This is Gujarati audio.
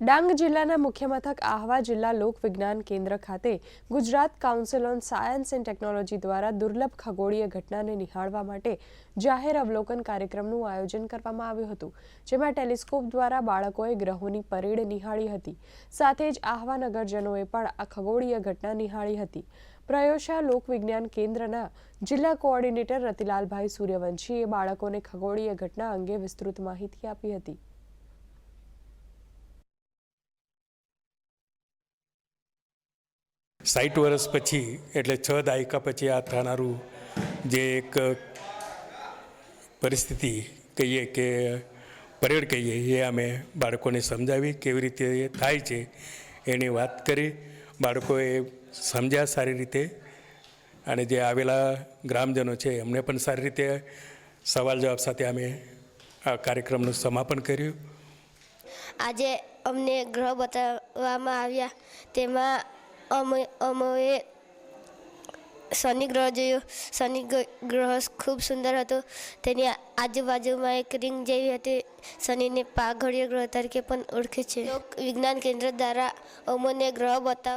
ડાંગ જિલ્લાના મુખ્ય મથક આહવા જિલ્લા લોક વિજ્ઞાન કેન્દ્ર ખાતે Gujarat council on science and technology દ્વારા દુર્લભ ખગોળીય ઘટનાને નિહાળવા માટે જાહેર અવલોકન કાર્યક્રમનું આયોજન કરવામાં આવ્યું હતું, જેમાં ટેલિસ્કોપ દ્વારા બાળકોએ ગ્રહોની પરેડ નિહાળી હતી. સાથે જ આહવા નગરજનોએ પણ આ ખગોળીય ઘટના નિહાળી હતી. પ્રયોશા લોક વિજ્ઞાન કેન્દ્રના જિલ્લા કોઓર્ડિનેટર રતિલાલભાઈ સૂર્યવંશીએ બાળકોને ખગોળીય ઘટના અંગે વિસ્તૃત માહિતી આપી હતી. સાઠ વર્ષ પછી, એટલે છ દાયકા પછી આ થનારું જે એક પરિસ્થિતિ કહીએ કે પરેડ કહીએ, એ અમે બાળકોને સમજાવી કેવી રીતે એ થાય છે એની વાત કરી. બાળકોએ સમજ્યા સારી રીતે અને જે આવેલા ગ્રામજનો છે, એમને પણ સારી રીતે સવાલ જવાબ સાથે અમે આ કાર્યક્રમનું સમાપન કર્યું. આજે અમને ગ્રહ બતાવવામાં આવ્યા, તેમાં અમે અમોએ શનિ ગ્રહ જોયો શનિ ગ્રહ ખૂબ સુંદર હતો. તેની આજુબાજુમાં એક રિંગ જેવી હતી. શનિને પાઘડીય ગ્રહ તરીકે પણ ઓળખે છે. વિજ્ઞાન કેન્દ્ર દ્વારા અમોને ગ્રહ બતાવ